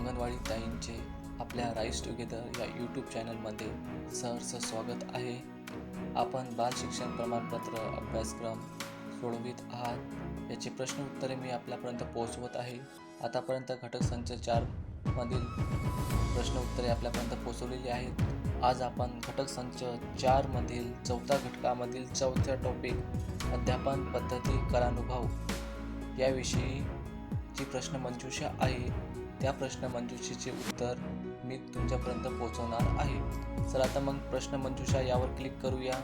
अंगणवाडी ताईंचे आपल्या rice together या YouTube चॅनलमध्ये सहर्ष स्वागत आहे. आपण बाल शिक्षण प्रमाणपत्र अभ्यासक्रम सोडवित आहात. याचे प्रश्न उत्तरे मी आपल्यापर्यंत पोहोचवत आहे. आतापर्यंत घटक संच चार मधील प्रश्न उत्तरे आपल्यापर्यंत पोहोचवलेली आहेत. आज आपण घटक संच चारमधील चौथ्या घटकामधील चौथ्या टॉपिक अध्यापन पद्धती करानुभव याविषयी जी प्रश्नमंजुषा आहे. त्या प्रश्न मंजुषेचे उत्तर मी तुमच्यापर्यंत पोहोचवणार आहे. चला आता मग प्रश्न मंजुषा यावर क्लिक करूया.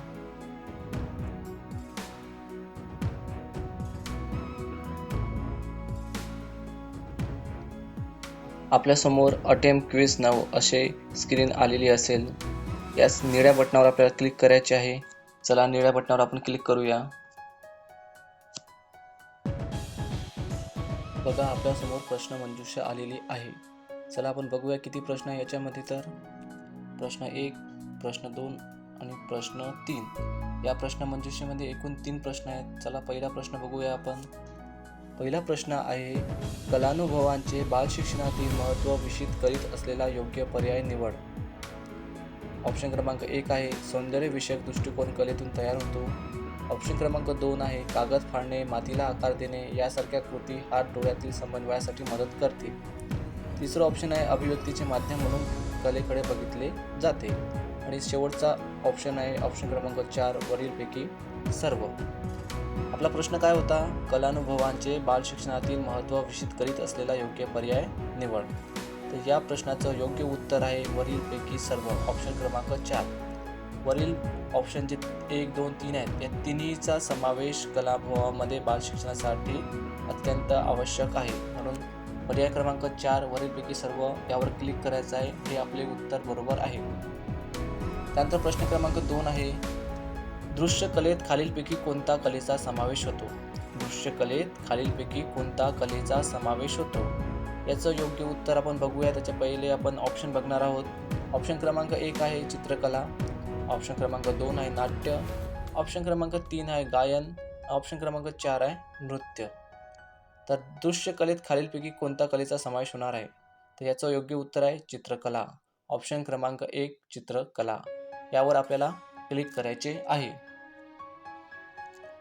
आपल्यासमोर अटेम्प क्विज नाव असे स्क्रीन आलेली असेल. यास निळ्या बटनावर आपल्याला क्लिक करायचे आहे. चला निळ्या बटनावर आपण क्लिक करूया. बघा आपल्यासमोर प्रश्न मंजुषा आलेली आहे. चला आपण बघूया किती प्रश्न आहे याच्यामध्ये तर. प्रश्न एक प्रश्न दोन आणि प्रश्न तीन. या प्रश्न मंजुषेमध्ये एकूण तीन प्रश्न आहेत. चला पहिला प्रश्न बघूया आपण. पहिला प्रश्न आहे कलानुभवांचे बाल शिक्षणातील महत्त्व विषित करीत असलेला योग्य पर्याय निवड. ऑप्शन क्रमांक एक आहे सौंदर्यविषयक दृष्टिकोन कलेतून तयार होतो. ऑप्शन क्रमांक दोन आहे. कागद फाडणे मातीला आकार देणे यासारख्या कृती हात डोळ्यातील समन्वयासाठी मदत करते. तिसरं ऑप्शन आहे अभिव्यक्तीचे माध्यम म्हणून कलेकडे बघितले जाते. आणि शेवटचा ऑप्शन आहे ऑप्शन क्रमांक चार वरीलपैकी सर्व. आपला प्रश्न काय होता? कलानुभवांचे बाल शिक्षणातील महत्त्व विषित करीत असलेला योग्य पर्याय निवड. तर या प्रश्नाचं योग्य उत्तर आहे वरीलपैकी सर्व. ऑप्शन क्रमांक चार. वरील ऑप्शन जे एक दोन तीन आहेत या तिन्हीचा समावेश कलाभवामध्ये बाल शिक्षणासाठी अत्यंत आवश्यक आहे. म्हणून पर्याय क्रमांक चार वरीलपैकी सर्व यावर क्लिक करायचं आहे हे आपले उत्तर बरोबर आहे. त्यानंतर प्रश्न क्रमांक दोन आहे दृश्य कलेत खालीलपैकी कोणता कलेचा समावेश होतो? दृश्य कलेत खालीलपैकी कोणता कलेचा समावेश होतो? याचं योग्य उत्तर आपण बघूया. त्याच्या पहिले आपण ऑप्शन बघणार आहोत. ऑप्शन क्रमांक एक आहे चित्रकला. ऑप्शन क्रमांक दोन आहे नाट्य ऑप्शन क्रमांक तीन आहे गायन ऑप्शन क्रमांक चार आहे नृत्य. तर दृश्य कलेत खालीलपैकी कोणत्या कलेचा समावेश होणार आहे? तर याचं योग्य उत्तर आहे चित्रकला. ऑप्शन क्रमांक एक चित्रकला. यावर आपल्याला क्लिक करायचे आहे.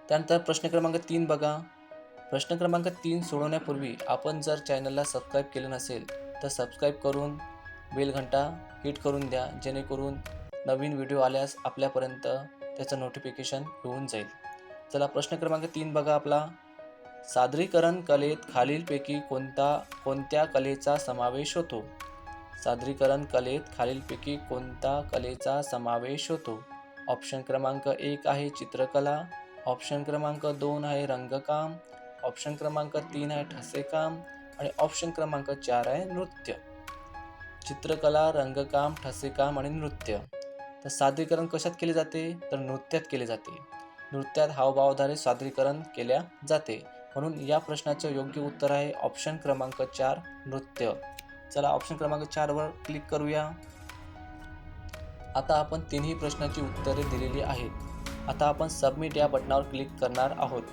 त्यानंतर प्रश्न क्रमांक तीन बघा. प्रश्न क्रमांक तीन सोडवण्यापूर्वी आपण जर चॅनलला सबस्क्राईब केलं नसेल तर सबस्क्राईब करून बेल घंटा हिट करून द्या जेणेकरून नवीन व्हिडिओ आल्यास आपल्यापर्यंत त्याचं नोटिफिकेशन येऊन जाईल. चला प्रश्न क्रमांक तीन बघा आपला. सादरीकरण कलेत खालीलपैकी कोणता कोणत्या कलेचा समावेश होतो? सादरीकरण कलेत खालीलपैकी कोणता कलेचा समावेश होतो? ऑप्शन क्रमांक एक आहे चित्रकला ऑप्शन क्रमांक दोन आहे रंगकाम ऑप्शन क्रमांक तीन आहे ठसेकाम आणि ऑप्शन क्रमांक चार आहे नृत्य. चित्रकला रंगकाम ठसेकाम आणि नृत्य. तर सादरीकरण कशात केले जाते? तर नृत्यात केले जाते. नृत्यात हावभावाद्वारे सादरीकरण केल्या जाते. म्हणून या प्रश्नाचं योग्य उत्तर आहे ऑप्शन क्रमांक चार नृत्य. चला ऑप्शन क्रमांक चारवर क्लिक करूया. आता आपण तिन्ही प्रश्नाची उत्तरे दिलेली आहेत. आता आपण सबमिट या बटनावर क्लिक करणार आहोत.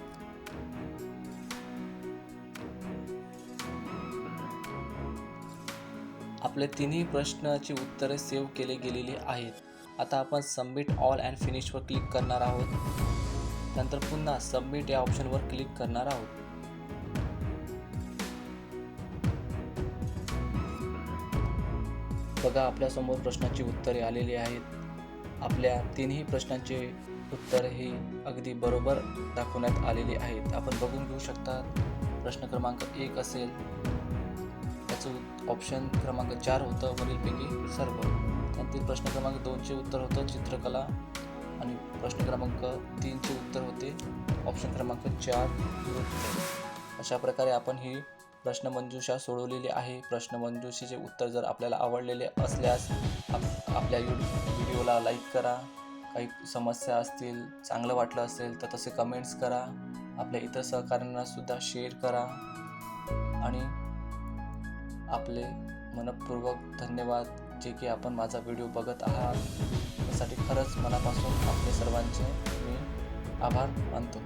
आपले तिन्ही प्रश्नाची उत्तरे सेव्ह केले गेलेली आहेत. आता आपण सबमिट ऑल अँड फिनिशवर क्लिक करणार आहोत. नंतर पुन्हा सबमिट या ऑप्शनवर क्लिक करणार आहोत. बघा आपल्यासमोर प्रश्नाची उत्तरे आलेली आहेत. आपल्या तिन्ही प्रश्नांचे उत्तर हे अगदी बरोबर दाखवण्यात आलेले आहेत. आपण बघून घेऊ शकता प्रश्न क्रमांक एक असेल. त्याचं ऑप्शन क्रमांक चार होतं वरीलपैकी सर्व. त्यातील प्रश्न क्रमांक दोनचे उत्तर होतं चित्रकला आणि प्रश्न क्रमांक तीनचे उत्तर होते ऑप्शन क्रमांक चार नृत्य. अशा प्रकारे आपण ही प्रश्नमंजुषा सोडवलेली आहे. प्रश्नमंजुषेचे उत्तर जर आपल्याला आवडलेले असल्यास आप आपल्या यू व्हिडिओला लाईक करा. काही समस्या असतील चांगलं वाटलं असेल तर तसे कमेंट्स करा. आपल्या इतर सहकाऱ्यांनासुद्धा शेअर करा. आणि आपले मनपूर्वक धन्यवाद. जे की आपण माझा व्हिडिओ बघत आहात त्यासाठी खरंच मनापासून आपले सर्वांचे मी आभार मानतो.